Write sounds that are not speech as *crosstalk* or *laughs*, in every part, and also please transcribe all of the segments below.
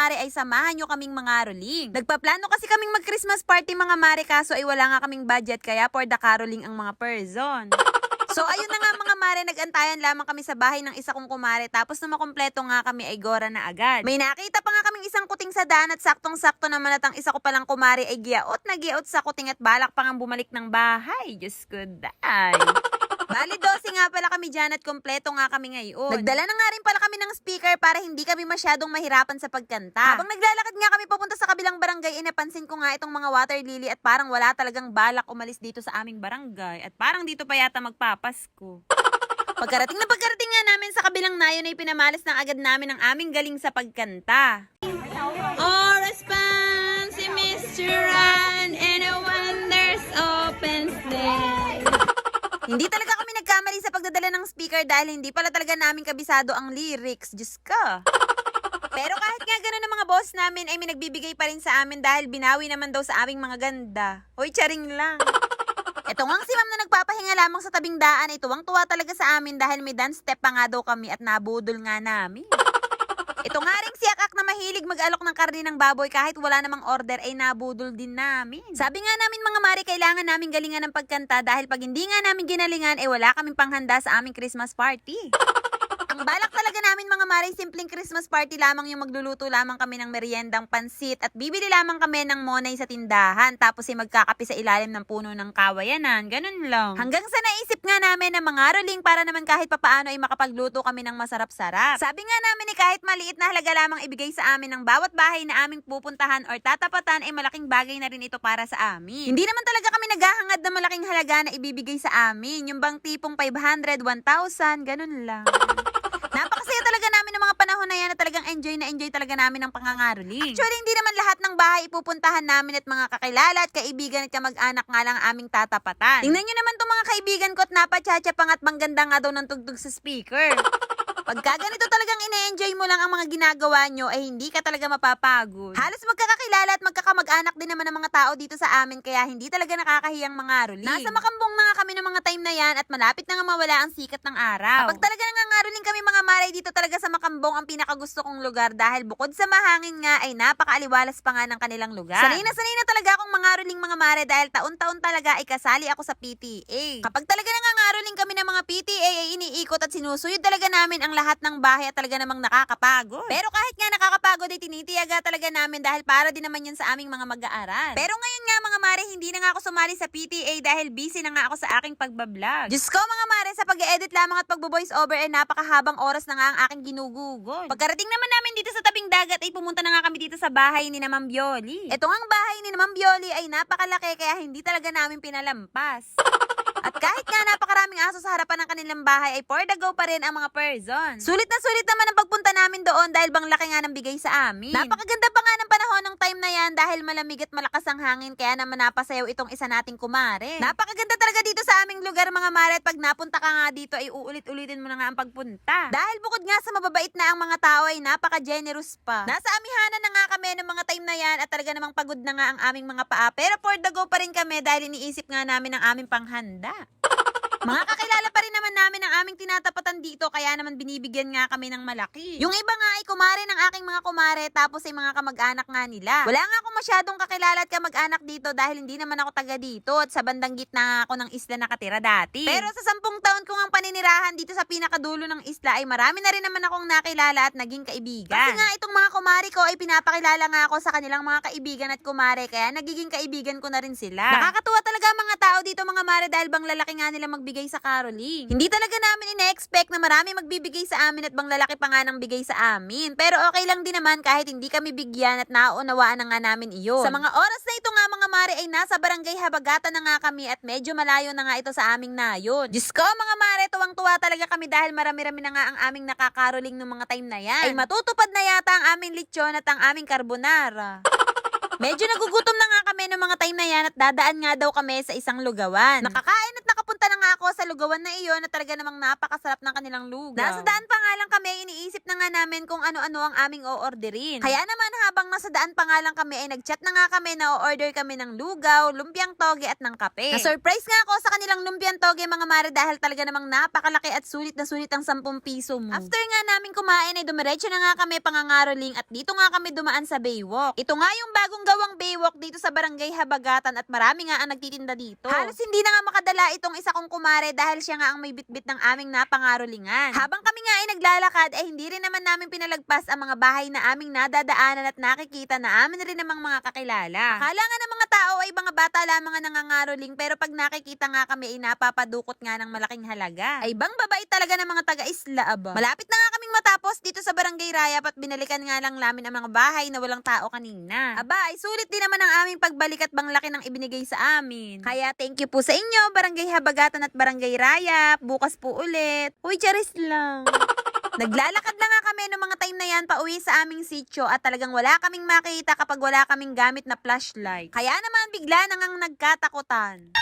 mare ay samahan nyo kaming mga roling. Nagpaplano kasi kaming mag-Christmas party mga mare kaso ay wala nga kaming budget kaya for the caroling ang mga person. So ayun na nga mga mare, nagantayan lamang kami sa bahay ng isa kong kumare tapos na makumpleto nga kami ay gora na agad. May nakita pa nga kaming isang kuting sa daan at saktong-sakto naman at ang isa ko palang kumare ay giyaot na giyaot sa kuting at balak pa nga bumalik ng bahay. Diyos ko, day. Bali, 12 nga pala kami dyan at kompleto nga kami ngayon. Nagdala na nga rin pala kami ng speaker para hindi kami masyadong mahirapan sa pagkanta. Habang naglalakad nga kami papunta sa kabilang barangay, eh napansin ko nga itong mga water lily at parang wala talagang balak umalis dito sa aming barangay. At parang dito pa yata magpapasko. Pagkarating na pagkarating nga namin sa kabilang nayon ay pinamalas ng agad namin ang aming galing sa pagkanta. Oh, response si Mr. Run and a wonders opens day. Hindi talaga nagkamali sa pagdadala ng speaker dahil hindi pala talaga namin kabisado ang lyrics. Diyos ka. *laughs* Pero kahit nga ganun ang mga boss namin ay may nagbibigay pa rin sa amin dahil binawi naman daw sa aming mga ganda. Hoy, charing lang. *laughs* Ito nga si ma'am na nagpapahinga lamang sa tabing daan ay tuwang-tuwa talaga sa amin dahil may dance step pa nga daw kami at nabudol nga namin. Ito nga rin si Akak na mahilig mag-alok ng karne ng baboy kahit wala namang order ay nabudol din namin. Sabi nga namin mga mari, kailangan namin galingan ng pagkanta dahil pag hindi nga namin ginalingan, eh wala kaming panghanda sa aming Christmas party. Balak talaga namin mga mari, simpleng Christmas party lamang yung magluluto lamang kami ng meriendang pansit at bibili lamang kami ng monay sa tindahan tapos ay magkakape sa ilalim ng puno ng kawayanan. Ganun lang. Hanggang sa naisip nga namin na mga roling para naman kahit papaano ay makapagluto kami ng masarap-sarap. Sabi nga namin ni kahit maliit na halaga lamang ibigay sa amin ng bawat bahay na aming pupuntahan or tatapatan ay malaking bagay na rin ito para sa amin. Hindi naman talaga kami naghahangad na malaking halaga na ibibigay sa amin. Yung bang tipong 500, 1,000, ganun lang. Napakasaya talaga namin ng mga panahon na yan na talagang enjoy na enjoy talaga namin ng pangangaroling. Actually, hindi naman lahat ng bahay ipupuntahan namin at mga kakilala at kaibigan at kamag-anak nga lang ang aming tatapatan. Tingnan nyo naman itong mga kaibigan ko at napatsyatsa pang at mangganda nga daw ng tugtog sa speaker. Pagka ganito talagang ine-enjoy mo lang ang mga ginagawa nyo, ay hindi ka talaga mapapagod. Halos magkakakilala at magkakamag-anak din naman ng mga tao dito sa amin, kaya hindi talaga nakakahiyang mga ruling. Nasa makambong na nga kami ng mga time na yan at malapit na nga mawala ang sikat ng araw. Kapag talaga nangangaruling kami mga maray dito talaga sa makambong ang pinakagusto kong lugar dahil bukod sa mahangin nga ay napakaaliwalas pa nga ng kanilang lugar. Sanay na sanay na talaga akong mangaruling mga mare dahil taon-taon talaga ay kasali ako sa PTA. Kapag talaga nangangaruling kami ng mga PTA ay iniikot at sinusuyod talaga namin ang lahat ng bahay at talaga namang nakakapagod. Pero kahit nga nakakapagod ay tinitiyaga talaga namin dahil para din naman yan sa aming mga mag-aaral. Pero ngayon nga mga mare, hindi na nga ako sumali sa PTA dahil busy na nga ako sa aking pagbablog. Diyos ko mga mare, sa pag-edit lamang at pagbo-voice over ay napakahabang oras na nga ang aking ginugugol. Pagkarating naman namin dito sa tabing dagat ay pumunta na nga kami dito sa bahay ni Naman Bioli. Ito nga ang bahay ni Naman Bioli ay napakalaki kaya hindi talaga namin pinalampas. *laughs* At kahit nga napakaraming aso sa harapan ng kanilang bahay ay for the go pa rin ang mga person. Sulit na sulit naman ang pagpunta namin doon dahil bang laki nga ng bigay sa amin. Napakaganda pa nga ng panahon ng time na yan dahil malamig at malakas ang hangin kaya naman napasayaw itong isa nating kumare. Napakaganda talaga dito sa aming lugar mga mare at pag napunta ka nga dito ay uulit-ulitin mo na nga ang pagpunta. Dahil bukod nga sa mababait na ang mga tao ay napaka-generous pa. Nasa amihanan na nga kami ng mga time na yan at talaga namang pagod na nga ang aming mga paa pero for the go pa rin kami dahil iniisip nga namin ang aming panghanda. Mga kakilala pa rin naman namin ang aming tinatapatan dito kaya naman binibigyan nga kami ng malaki. Yung iba nga ay kumare ng aking mga kumare tapos ay mga kamag-anak nga nila. Wala nga akong masyadong kakilala at kamag-anak dito dahil hindi naman ako taga dito at sa bandang gitna ako ng isla nakatira dati. Pero sa sampung taon ko ang paninirahan dito sa pinakadulo ng isla ay marami na rin naman akong nakilala at naging kaibigan. Kasi nga itong mga kumare ko ay pinapakilala nga ako sa kanilang mga kaibigan at kumare kaya nagiging kaibigan ko na rin sila. Nakakatuwa talaga mga tao dito mga mare dahil bang lalaki nga nila magbigay sa caroling. Hindi talaga namin ine-expect na marami magbibigay sa amin at bang lalaki pa nga ng bigay sa amin. Pero okay lang din naman kahit hindi kami bigyan at nauunawaan na nga namin iyon. Sa mga oras na ito nga mga mare ay nasa barangay Habagatan na nga kami at medyo malayo na nga ito sa aming nayon. Diyos ko mga mare, tuwang-tuwa talaga kami dahil marami-rami na nga ang aming nakakaroling ng mga time na yan. Ay matutupad na yata ang aming lechon at ang aming carbonara. Medyo nagugutom na nga kami ng mga time na yan at dadaan nga daw kami sa isang lugawan. Nakakain at nakapag napunta na nga ako sa lugawan na iyon na talaga namang napakasarap ng kanilang lugaw. Nasa daan pa nga lang kami, iniisip na nga namin kung ano-ano ang aming o-orderin. Kaya naman habang nasa daan pa nga lang kami ay nagchat na nga kami na o-order kami ng lugaw, lumpiang toge at ng kape. Na-surprise nga ako sa kanilang lumpiang toge mga mare dahil talaga namang napakalaki at sulit na sulit ang 10 piso mo. After nga namin kumain ay dumiretso na nga kami pangangaroling at dito nga kami dumaan sa Baywalk. Ito nga yung bagong gawang Baywalk dito sa Barangay Habagatan at marami nga ang nagtitinda dito. Halos hindi na nga makadala itong isa kong kumare dahil siya nga ang may bitbit ng aming napangarolingan. Habang kami nga ay naglalakad ay hindi rin naman namin pinalagpas ang mga bahay na aming nadadaanan at nakikita na amin rin namang mga kakilala. Akala nga ng mga tao ay mga bata lamang ang nangangaroling pero pag nakikita nga kami ay napapadukot nga ng malaking halaga. Ay bang babae talaga ng mga taga-isla aba. Malapit na nga kaming matapos dito sa Barangay Rayap at binalikan nga lang namin ang mga bahay na walang tao kanina. Aba, ay sulit din naman ang aming pagbalik at bang laki ng ibinigay sa amin. Kaya thank you po sa inyo, Barangay Habagatan at Barangay Rayap. Bukas po ulit. Uy, charis lang. Naglalakad na nga kami noong mga time na yan pauwi sa aming sityo at talagang wala kaming makita kapag wala kaming gamit na flashlight. Kaya naman bigla na ngang nagkatakutan.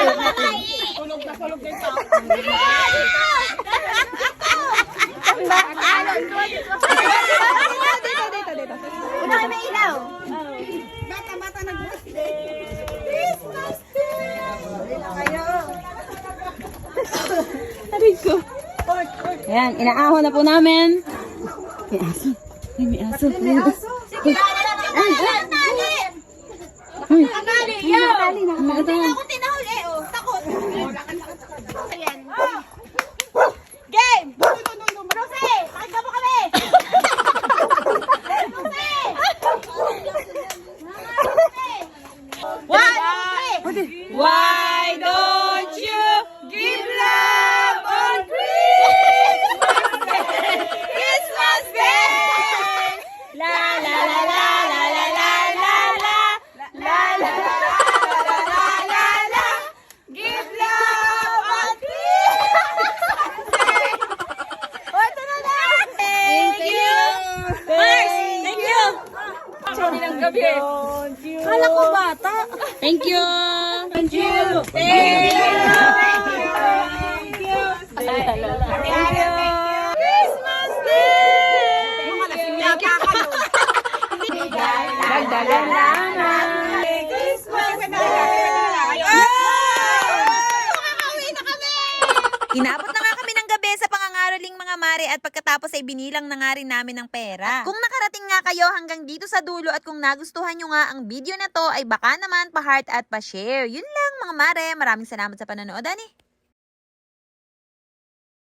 Tulog na tulog din sa Dito, dito, dito. Una kami ilaw. Bata, bata nag-birthday. Christmas day! Kayo. Aray ko. Ayan, inaaho na po namin. May aso. Ay, may aso. May aso. Sige, nakatali. Nakatali, yo! Nakatali, nakatali. gabi. Thank you. Kala ko bata. Thank you. Thank you. Thank you. Thank you. Thank you. Thank you. Christmas Day! Mga lasing na kakalo. Dagdagan lang pagkatapos ay binilang na nga rin namin ng pera. At kung nakarating nga kayo hanggang dito sa dulo at kung nagustuhan nyo nga ang video na to ay baka naman pa-heart at pa-share. Yun lang mga mare, maraming salamat sa panonood ani.